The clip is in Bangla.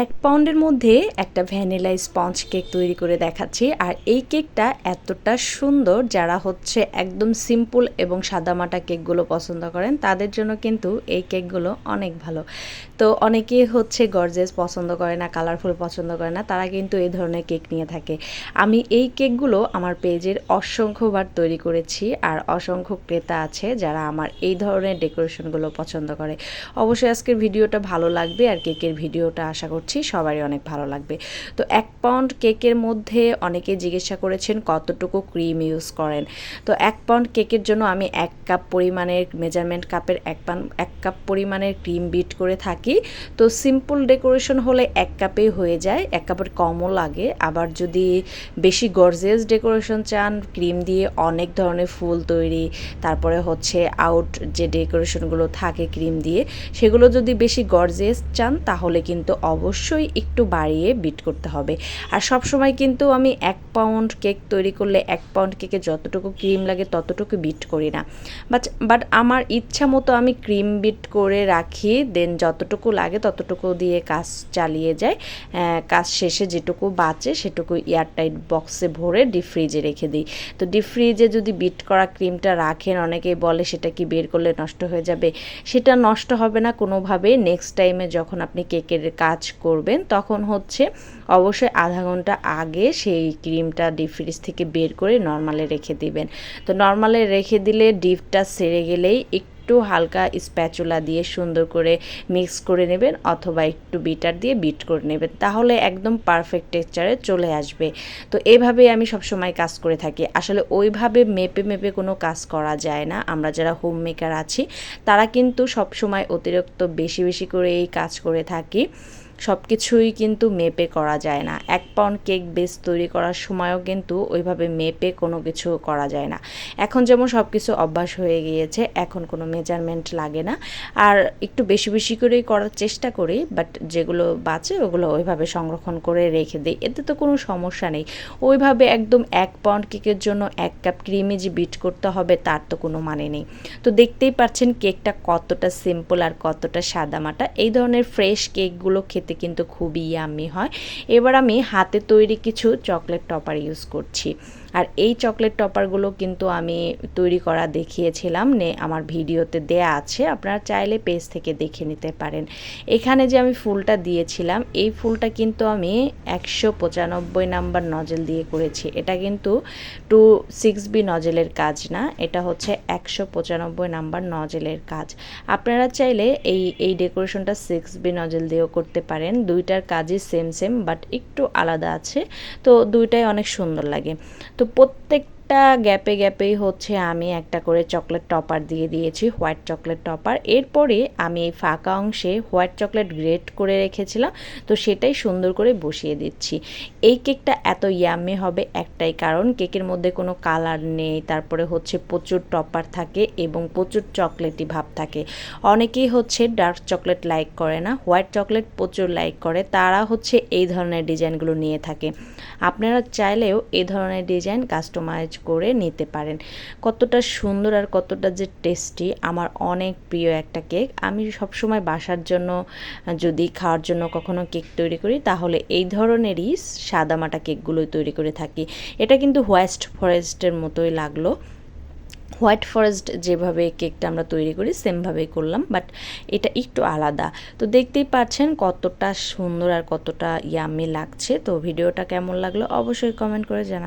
এক পাউন্ডের মধ্যে একটা ভ্যানিলা স্পঞ্জ কেক তৈরি করে দেখাচ্ছি, আর এই কেকটা এতটা সুন্দর যারা হচ্ছে একদম সিম্পল এবং সাদামাটা কেকগুলো পছন্দ করেন, তাদের জন্য কিন্তু এই কেকগুলো অনেক ভালো। তো অনেকেই হচ্ছে গর্জেস পছন্দ করে না কালারফুল পছন্দ করে না, তারা কিন্তু এই ধরনের কেক নিয়ে থাকে। আমি এই কেকগুলো আমার পেজের অসংখ্যবার তৈরি করেছি, আর অসংখ্য ক্রেতা আছে যারা আমার এই ধরনের ডেকোরেশনগুলো পছন্দ করে। অবশ্যই আজকের ভিডিওটা ভালো লাগবে, আর কেকের ভিডিওটা আশা করছি সবারই অনেক ভালো লাগবে। তো এক পাউন্ড কেকের মধ্যে অনেকে জিজ্ঞাসা করেছেন, কতটুকু ক্রিম ইউজ করেন? তো এক পাউন্ড কেকের জন্য আমি এক কাপ পরিমাণের মেজারমেন্ট কাপের এক পান এক কাপ পরিমাণের ক্রিম বিট করে থাকি। তো সিম্পল ডেকোরেশন হলে এক কাপেই হয়ে যায়, এক কাপের কমও লাগে। আবার যদি বেশি গর্জিয়াস ডেকোরেশন চান ক্রিম দিয়ে অনেক ধরনের ফুল তৈরি, তারপরে হচ্ছে আউট যে ডেকোরেশনগুলো থাকে ক্রিম দিয়ে, সেগুলো যদি বেশি গর্জিয়াস চান, তাহলে কিন্তু অবশ্যই একটু বাড়িয়ে বিট করতে হবে। আর সব সময় কিন্তু আমি এক পাউন্ড কেক তৈরি করলে এক পাউন্ড কেকে যতটুকু ক্রিম লাগে ততটুকু বিট করি না। বাট বাট আমার ইচ্ছা মতো আমি ক্রিম বিট করে রাখি দেন যতটুকু লাগে ততটুকু দিয়ে কাজ চালিয়ে যায়। কাজ শেষে যেটুকু বাঁচে সেটুকু এয়ারটাইট বক্সে ভরে ডিপ ফ্রিজে রেখে দিই। তো ডিপ ফ্রিজে যদি বিট করা ক্রিমটা রাখেন, অনেকেই বলে সেটা কি বের করলে নষ্ট হয়ে যাবে? সেটা নষ্ট হবে না কোনোভাবে নেক্সট টাইমে যখন আপনি কেকের কাজ করবেন তখন হচ্ছে অবশ্যই আধা ঘণ্টা আগে সেই ক্রিমটা ডিপ ফ্রিজ থেকে বের করে নর্মালে রেখে দিবেন। তো নর্মালে রেখে দিলে ডিপটা সেরে গেলেই একটু হালকা স্প্যাচুলা দিয়ে সুন্দর করে মিক্স করে নেবেন অথবা একটু বিটার দিয়ে বিট করে নেবেন, তাহলে একদম পারফেক্ট টেক্সচারে চলে আসবে। তো এইভাবেই আমি সবসময় কাজ করে থাকি। আসলে ওইভাবে মেপে মেপে কোনো কাজ করা যায় না। আমরা যারা হোম মেকার আছি, তারা কিন্তু সবসময় অতিরিক্ত বেশি বেশি করে এই কাজ করে থাকি। সব কিছুই কিন্তু মেপে করা যায় না। এক পাউন্ড কেক বেস তৈরি করার সময়ও কিন্তু ওইভাবে মেপে কোনো কিছু করা যায় না। এখন যেমন সব কিছু অভ্যাস হয়ে গিয়েছে, এখন কোনো মেজারমেন্ট লাগে না। আর একটু বেশি বেশি করেই করার চেষ্টা করি বাট যেগুলো বাঁচে ওগুলো ওইভাবে সংরক্ষণ করে রেখে দিই। এতে তো কোনো সমস্যা নেই। ওইভাবে একদম এক পাউন্ড কেকের জন্য এক কাপ ক্রিমে যে বিট করতে হবে, তার তো কোনো মানে নেই। তো দেখতেই পাচ্ছেন কেকটা কতটা সিম্পল আর কতটা সাদামাটা। এই ধরনের ফ্রেশ কেকগুলো খেতে খেতে কিন্তু খুবই ইয়াম্মি হয়। এবার আমি হাতে তৈরি কিছু চকলেট টপার ইউজ করছি। আর এই চকলেট টপারগুলো কিন্তু আমি তৈরি করা দেখিয়েছিলাম, নে আমার ভিডিওতে দেয়া আছে, আপনারা চাইলে পেজ থেকে দেখে নিতে পারেন। এখানে যে আমি ফুলটা দিয়েছিলাম, এই ফুলটা কিন্তু আমি একশো পঁচানব্বই নাম্বার নজেল দিয়ে করেছি। এটা কিন্তু টু সিক্স বি নজেলের কাজ না, এটা হচ্ছে একশো পঁচানব্বই নাম্বার নজেলের কাজ। আপনারা চাইলে এই এই ডেকোরেশনটা সিক্স বি নজেল দিয়েও করতে পারেন, দুইটার কাজই সেম সেম বাট একটু আলাদা আছে, তো দুইটাই অনেক সুন্দর লাগে। তো প্রত্যেকটা গ্যাপে গ্যাপেই হচ্ছে আমি একটা করে চকলেট টপার দিয়ে দিয়েছি, হোয়াইট চকলেট টপার। এরপরে আমি এই ফাঁকা অংশে হোয়াইট চকলেট গ্রেট করে রেখেছিলাম, তো সেটাই সুন্দর করে বসিয়ে দিচ্ছি। এই কেকটা এত ইয়াম্মি হবে একটাই কারণ, কেকের মধ্যে কোনো কালার নেই, তারপরে হচ্ছে প্রচুর টপার থাকে এবং প্রচুর চকলেটই ভাব থাকে। অনেকেই হচ্ছে ডার্ক চকলেট লাইক করে না, হোয়াইট চকলেট প্রচুর লাইক করে, তারা হচ্ছে এই ধরনের ডিজাইনগুলো নিয়ে থাকে। আপনারা চাইলেও এই ধরনের ডিজাইন কাস্টমাইজ করে নিতে পারেন। কতটা সুন্দর আর কতটা যে টেস্টি আমার অনেক প্রিয় একটা কেক আমি সবসময় বাসার জন্য, যদি খাওয়ার জন্য কখনো কেক তৈরি করি, তাহলে এই ধরনেরই সাদামাটা কেকগুলোই তৈরি করে থাকি। এটা কিন্তু হোয়াইট ফরেস্টের মতোই লাগল। হোয়াইট ফরেস্ট যেভাবে কেকটা আমরা তৈরি করি সেমভাবেই করলাম বাট এটা একটু আলাদা। তো দেখতেই পাচ্ছেন কতটা সুন্দর আর কতটা ইয়ামি লাগছে। তো ভিডিওটা কেমন লাগল অবশ্যই কমেন্ট করে জানা